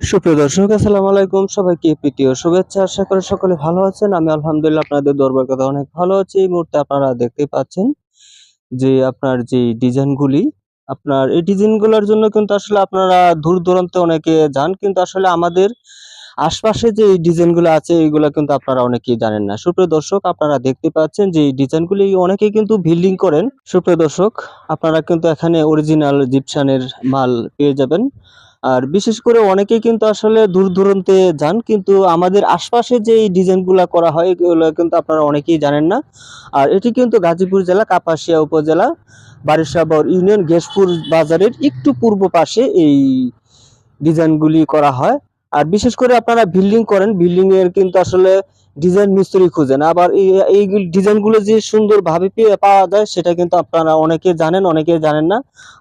সুপ্রিয় দর্শক, আসসালামু আলাইকুম। সবাইকে প্রীতীয় শুভেচ্ছা। আশা করি সকলে ভালো আছেন। আমি আলহামদুলিল্লাহ আপনাদের দরবার কথা অনেক ভালো আছি। এই মুহূর্তে আপনারা দেখতে পাচ্ছেন যে আপনার যে ডিজাইনগুলি আপনার এই ডিজাইনগুলোর জন্য কিন্তু আসলে আপনারা দূর দূরান্তে অনেকে যান, কিন্তু আসলে আমাদের আশপাশে যে ডিজাইনগুলো আছে এইগুলো কিন্তু আপনারা অনেকেই জানেন না। সুপ্রিয় দর্শক, আপনারা দেখতে পাচ্ছেন যে ডিজাইনগুলি অনেকেই কিন্তু বিল্ডিং করেন। সুপ্রিয় দর্শক, আপনারা কিন্তু এখানে অরিজিনাল জিপসানের মাল পেয়ে যাবেন। আর বিশেষ করে অনেকেই কিন্তু আসলে দূর দূরান্তে যান, কিন্তু আমাদের আশপাশে যে ডিজাইনগুলো করা হয়, এগুলো কিন্তু আপনারা অনেকেই জানেন না। আর এটি কিন্তু গাজীপুর জেলা, কাপাসিয়া উপজেলা বারিশাবর ইউনিয়ন গেশপুর বাজারের একটু পূর্ব পাশে এই ডিজাইনগুলি করা হয়। আর বিশেষ করে আপনারা বিল্ডিং করেন বিল্ডিং এর কিন্তু আসলে ডিজাইন মিস্ত্রি খুঁজেন। আবার এই ডিজাইনগুলো যে সুন্দরভাবে পাওয়া যায়, সেটা কিন্তু আপনারা অনেকে জানেন অনেকে জানেন না।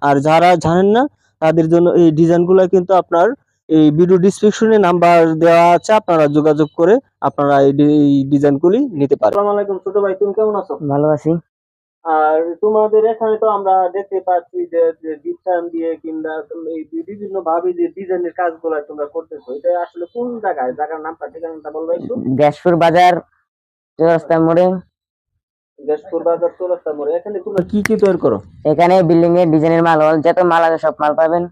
আর যারা জানেন না তাদের জন্য এই ডিজাইনগুলো কিন্তু আপনার এই ভিডিও ডিসক্রিপশনে নাম্বার দেওয়া আছে আপনারা যোগাযোগ করে আপনারা এই ডিজাইনগুলি নিতে পারেন আসসালামু আলাইকুম ছোট ভাই তুমি কেমন আছো? ভালো আছি। আর তোমাদের এখানে তো আমরা দেখতে পাচ্ছি যে ডিজাইন দিয়ে কিংবা এই বিভিন্ন ভাবে যে ডিজাইনের কাজগুলো তোমরা করতেছো এটা আসলে কোন জায়গায়? জায়গার নামটা ঠিকানাটা বলবে একটু। গ্যাসপুর বাজার চৌরাস্তা মোড়ে। কি কি তৈরি করো? এখানে বিল্ডিং এর ডিজাইনের মাল যত মাল আছে সব মাল পাবেন।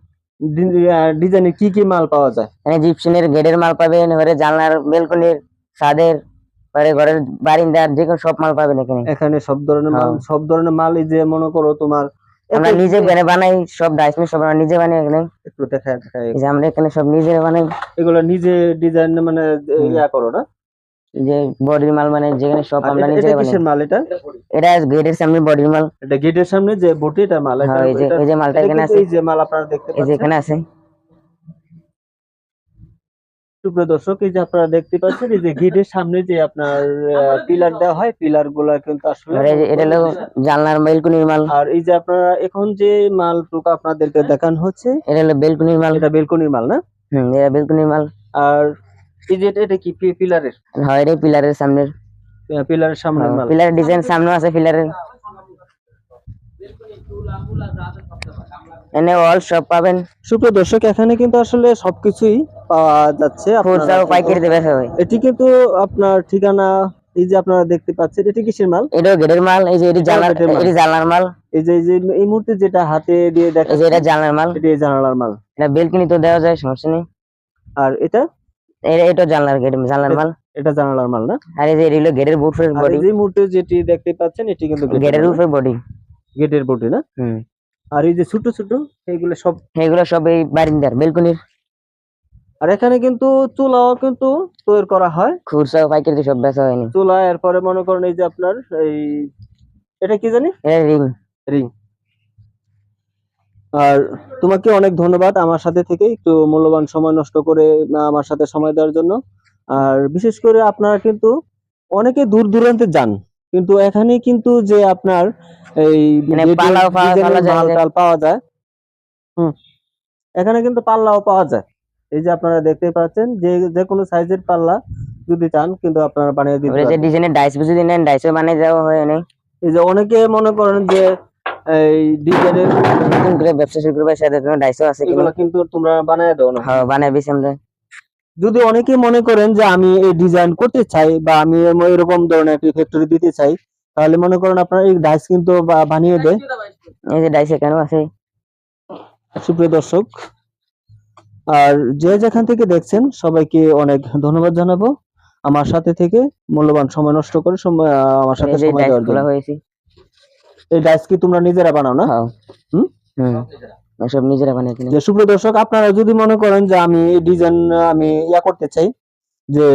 ডিজাইনের কি কি মাল পাওয়া যায়? এখানে জিপসিনের গেটের মাল পাবেন জানলার বেলকনির ছাদের এবারে ঘরের বারিন্দার যে কোনো সব মাল পাবেন এখানে। এখানে সব ধরনের মাল হ্যাঁ। সব ধরনের মাল যে মনে করো তোমার আমরা নিজে বানাই বানাই সব ডাইসমি সব আমরা নিজে বানাই এখানে। একটু দেখা দেখা আমরা এখানে সব নিজে বানাই। এগুলো নিজে ডিজাইন মানে ইয়া করো না? যে বডির মাল মানে যেখানে সব আমরা নিজে এটা কিসের মাল এটা? এটা গেটের সামনে বডির মাল। এটা গেটের সামনে যে বটি এটা মাল এটা- হ্যাঁ এই যে এই যে মালটা এখানে আছে। এই যে মাল আপনারা দেখতে পাচ্ছেন এই যে এখানে আছে। সুপ্রিয় দর্শক এই যে আপনারা দেখতে পাচ্ছেন এই যে গেটের সামনে যে আপনার পিলার দেওয়া হয় পিলারগুলা কিন্তু আসলে এটা হলো জানলার বেলকনির মাল। আর এই যে আপনারা এখন যে মাল টুকু আপনাদেরকে দেখানো হচ্ছে এটা হলো বেলকনির মাল। এটা বেলকনির মাল না? হুম এটা বেলকনির মাল। আর এই যে এটা- কি? পিলারের? হয় এটা পিলারের সামনের। পিলারের সামনে মাল। পিলারের ডিজাইন সামনে আছে পিলারের। এনে অল সব পাবেন। সুপ্রিয় দর্শক এখানে কিন্তু আসলে সবকিছুই পাওয়া যাচ্ছে। খুচরা ও পাইকারি দেবে হয় এটি কিন্তু আপনার ঠিকানা এই যে আপনারা দেখতে পাচ্ছেন এটি কিসের মাল? এটা গেটের মাল এই যে এটি জানলার মাল। এটি জানলার মাল। এই যে এই যে এই মুহূর্তে যেটা হাতে দিয়ে দেখা এটা জানলার মাল। এটি জানালার মাল। এটা বেলকনি তো দেওয়া যায় সমস্যা নেই। আর এটা? এটা জানলার গেট জানলার মাল? এটা জানালার মাল না? আর এই যে গেটের বুট বডি এই মুহূর্তে যেটি দেখতে পাচ্ছেন এটি কিন্তু গেটের উপরে বডি গেটের না? হুম। আর এই যে ছোট ছোট এগুলো সব সব এই বারিন্দার বেলকনির। আর এখানে কিন্তু চুলাও কিন্তু তৈরি করা হয়। খুচরা ও পাইকারি সব বেচা হয়নি। চুলা এরপরে মনে করেন এই যে আপনার এই এটা কি জানি? রিং। রিং। আর তোমাকে অনেক ধন্যবাদ আমার সাথে থেকে একটু মূল্যবান সময় নষ্ট করে আমার সাথে সময় দেওয়ার জন্য। আর বিশেষ করে আপনারা কিন্তু অনেকে দূর দূরান্তে যান কিন্তু এখানে কিন্তু যে আপনার এই মানে পাওয়া- যায় মাল পাওয়া যায় হুম এখানে কিন্তু পাল্লাও পাওয়া যায়। এই যে আপনারা দেখতে পাচ্ছেন যে যে কোনো সাইজের পাল্লা যদি চান কিন্তু আপনারা বানিয়ে দিতে। ডিজাইনের ডাইস ডাইসও বানিয়ে দেওয়া হয় এই যে অনেকে মনে করেন যে এই ডিজাইনের নতুন করে ব্যবসা শুরু করবে সাথে তোমার ডাইসও আছে এগুলো কিন্তু তোমরা বানিয়ে দাও না। হ্যাঁ বানিয়ে বেশি আমরা। যদি অনেকে মনে করেন যে আমি এই ডিজাইন করতে চাই বা আমি এরকম ধরনের একটি ফ্যাক্টরি দিতে চাই তাহলে মনে করেন আপনারা এই ডাইস কিন্তু বানিয়ে দেয় এই যে ডাইস এখানেও আছে। সুপ্রিয় দর্শক আর যে যেখান থেকে দেখছেন সবাইকে অনেক ধন্যবাদ জানাব। আমার সাথে থেকে মূল্যবান সময় নষ্ট করে সময় আমার সাথে সময় দেওয়ার জন্য। এই ডাইস কি তোমরা নিজেরা বানাও না? হ্যাঁ। হুম? সব নিজেরা বানিয়ে কিনে। সুপ্রিয় দর্শক আপনারা যদি মনে করেন যে আমি এই ডিজাইন আমি ইয়া করতে চাই যে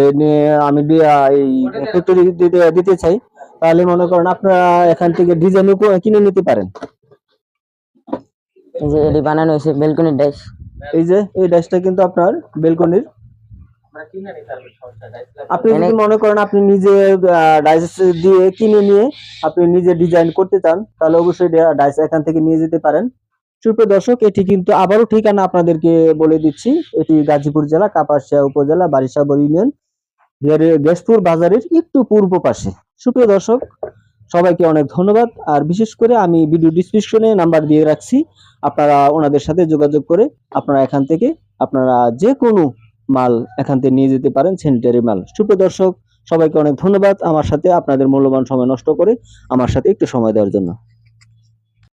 আমি এই ফ্যাক্টরি দিতে দিতে চাই তাহলে মনে করেন আপনারা এখান থেকে ডিজাইন কিনে নিতে পারেন। এই যে এটি বানানো হয়েছে বেলকনির ডাইস। এই যে এই ডাইসটা কিন্তু আপনার বেলকনির আপনি যদি মনে করেন আপনি নিজে ডাইস দিয়ে কিনে নিয়ে আপনি নিজে ডিজাইন করতে চান তাহলে অবশ্যই ডাইস এখান থেকে নিয়ে যেতে পারেন। সুপ্রিয় দর্শক এটি কিন্তু আবারও ঠিকানা আপনাদেরকে বলে দিচ্ছি। এটি গাজীপুর জেলা কাপাসিয়া উপজেলা বারিশাবর ইউনিয়ন গেশপুর বাজারের একটু পূর্ব পাশে। সুপ্রিয় দর্শক সবাইকে অনেক ধন্যবাদ। আর বিশেষ করে আমি ভিডিও ডিসক্রিপশনে নাম্বার দিয়ে রাখছি। আপনারা ওনাদের সাথে যোগাযোগ করে আপনারা এখান থেকে আপনারা যে কোনো মাল এখান থেকে নিয়ে যেতে পারেন স্যানিটারি মাল। সুপ্রিয় দর্শক, সবাইকে অনেক ধন্যবাদ। আমার সাথে আপনাদের মূল্যবান সময় নষ্ট করে আমার সাথে একটু সময় দেওয়ার জন্য।